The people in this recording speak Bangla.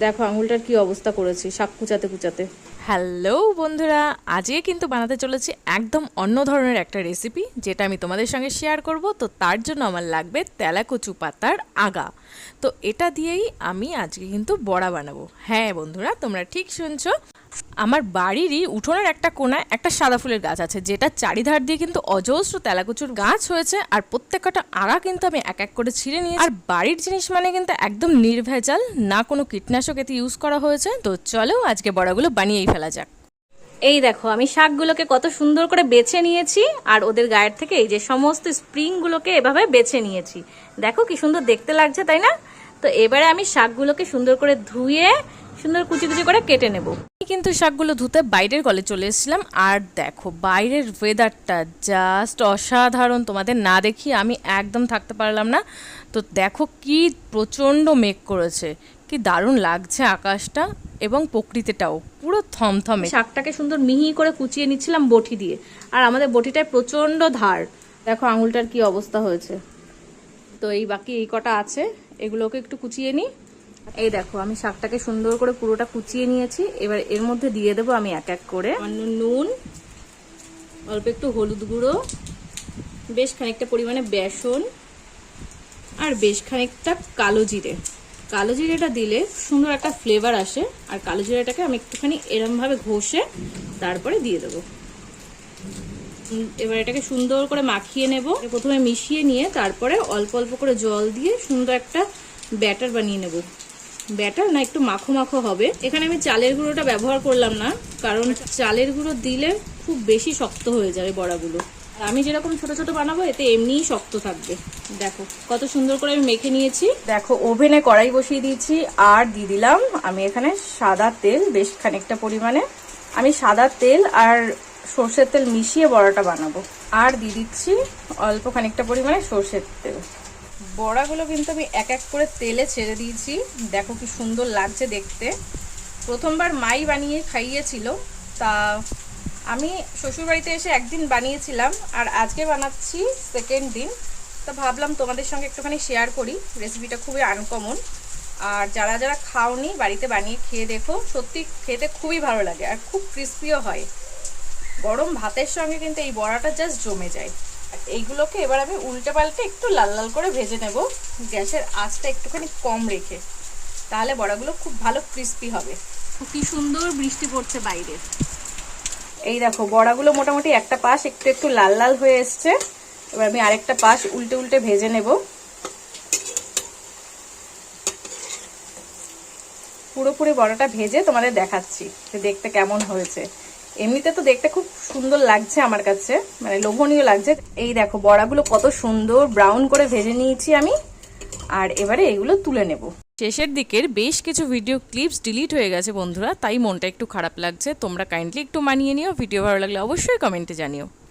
দেখো, আঙুলটার কি অবস্থা করেছি শাক কুচাতে কুচাতে। হ্যালো বন্ধুরা, আজকে কিন্তু বানাতে চলেছি একদম অন্য ধরনের একটা রেসিপি যেটা আমি তোমাদের সঙ্গে শেয়ার করব। তো তার জন্য আমার লাগবে তেলাকুচু পাতার আগা। তো এটা দিয়েই আমি আজকে কিন্তু বড়া বানাবো। হ্যাঁ বন্ধুরা, তোমরা ঠিক শুনছো আমার বাড়িরই উঠোনের একটা কোনায় একটা সাদা ফুলের গাছ আছে, যেটা চারিধার দিয়ে কিন্তু অজস্র তেলাকুচুর গাছ হয়েছে আর প্রত্যেকটা আগা কিন্তু আমি এক এক করে ছিঁড়ে নিয়ে আর বাড়ির জিনিস মানে কিন্তু একদম নির্ভেজাল, না কোনো কীটনাশক এতে ইউজ করা হয়েছে। তো চলো আজকে বড়াগুলো বানিয়েই ফেলা যাক। এই দেখো, আমি শাকগুলোকে কত সুন্দর করে বেছে নিয়েছি আর ওদের গায়ের থেকে এই যে সমস্ত স্প্রিংগুলোকে এভাবে বেছে নিয়েছি। দেখো কি সুন্দর দেখতে লাগছে, তাই না? তো এবারে আমি শাকগুলোকে সুন্দর করে ধুয়ে সুন্দর কুচি কুচি করে কেটে নেব। আমি কিন্তু শাকগুলো ধুতে বাইরের গলে চলে এসেছিলাম। আর দেখো, বাইরের ওয়েদারটা জাস্ট অসাধারণ। তোমাদের না দেখি আমি একদম থাকতে পারলাম না। তো দেখো কি প্রচণ্ড মেঘ করেছে। কি দারুণ লাগছে আকাশটা এবং প্রকৃতিটাও। পুরো থমথমে। শাকটাকে সুন্দর মিহি করে কুচিয়ে নিচ্ছিলাম বটি দিয়ে। আর আমাদের বটিটায় প্রচণ্ড ধার। দেখো আঙুলটার কি অবস্থা হয়েছে। তো এই বাকি এই কটা আছে, এগুলোকে একটু কুচিয়ে নিই। দেখো, আমি শাকটাকে সুন্দর করে পুরোটা কুচিয়ে নিয়েছি। এবার এর মধ্যে দিয়ে দেবো আমি এক এক করে। নুন, অল্প একটু হলুদ গুঁড়ো, বেশ খানিকটা পরিমাণে বেসন, আর বেশ খানিকটা কালো জিরে। কালো জিরেটা দিলে সুন্দর একটা ফ্লেভার আসে, আর কালো জিরেটাকে আমি একটুখানি এরমভাবে ঘষে তারপরে দিয়ে দেবো। এবার এটাকে সুন্দর করে মাখিয়ে নেব। প্রথমে মিশিয়ে নিয়ে তারপরে অল্প অল্প করে জল দিয়ে সুন্দর একটা ব্যাটার বানিয়ে নেব। ব্যাটার না একটু মাখো মাখো হবে। এখানে আমি চালের গুঁড়োটা ব্যবহার করলাম না, কারণ চালের গুঁড়ো দিলে খুব বেশি শক্ত হয়ে যাবে বড়াগুলো। আর আমি যেরকম ছোট ছোট বানাবো, এতে এমনিই শক্ত থাকবে। দেখো, কত সুন্দর করে আমি মেখে নিয়েছি। দেখো, ওভেনে কড়াই বসিয়ে দিয়েছি, আর দিয়ে দিলাম আমি এখানে সাদা তেল, বেশ খানিকটা পরিমাণে। আমি সাদা তেল আর সর্ষের তেল মিশিয়ে বড়াটা বানাবো। আর দিয়ে দিচ্ছি অল্প খানিকটা পরিমাণে সর্ষের তেল। বড়াগুলো কিন্তু আমি এক এক করে তেলে ছেড়ে দিয়েছি। দেখো কি সুন্দর লাগছে দেখতে। প্রথমবার মাই বানিয়ে খাইয়েছিল, তা আমি শ্বশুরবাড়িতে এসে একদিন বানিয়েছিলাম, আর আজকে বানাচ্ছি সেকেন্ড দিন। তা ভাবলাম তোমাদের সঙ্গে একটুখানি শেয়ার করি রেসিপিটা খুবই আনকমন আর যারা যারা খাওনি, বাড়িতে বানিয়ে খেয়ে দেখো, সত্যি খেতে খুবই ভালো লাগে, আর খুব ক্রিস্পিও হয়। গরম ভাতের সঙ্গে কিন্তু এই বড়াটা জাস্ট জমে যায়। এইগুলোকে এবার আমি উল্টে পাল্টে একটু লাল লাল করে ভেজে নেব। গ্যাসের আঁচটা একটুখানি কম রেখে। তাহলে বড়াগুলো খুব ভালো ক্রিস্পি হবে। কি সুন্দর বৃষ্টি পড়ছে বাইরে। এই দেখো বড়াগুলো মোটামুটি একটা পাশ একটু একটু লাল লাল হয়ে এসছে। এবার আমি আরেকটা পাশ উল্টে উল্টে ভেজে নেব। পুরোপুরি বড়াটা ভেজে তোমাদের দেখাচ্ছি যে দেখতে কেমন হয়েছে। এমনিতে তো দেখতে খুব সুন্দর লাগছে আমার কাছে মানে লোভনীয় লাগছে। এই দেখো, বড়াগুলো কত সুন্দর ব্রাউন করে ভেজে নিয়েছি আমি, আর এবারে এগুলো তুলে নেব। শেষের দিকের বেশ কিছু ভিডিও ক্লিপস ডিলিট হয়ে গেছে বন্ধুরা, তাই মনটা একটু খারাপ লাগছে। তোমরা কাইন্ডলি একটু মানিয়ে নিও ভিডিও ভালো লাগলে অবশ্যই কমেন্টে জানিও।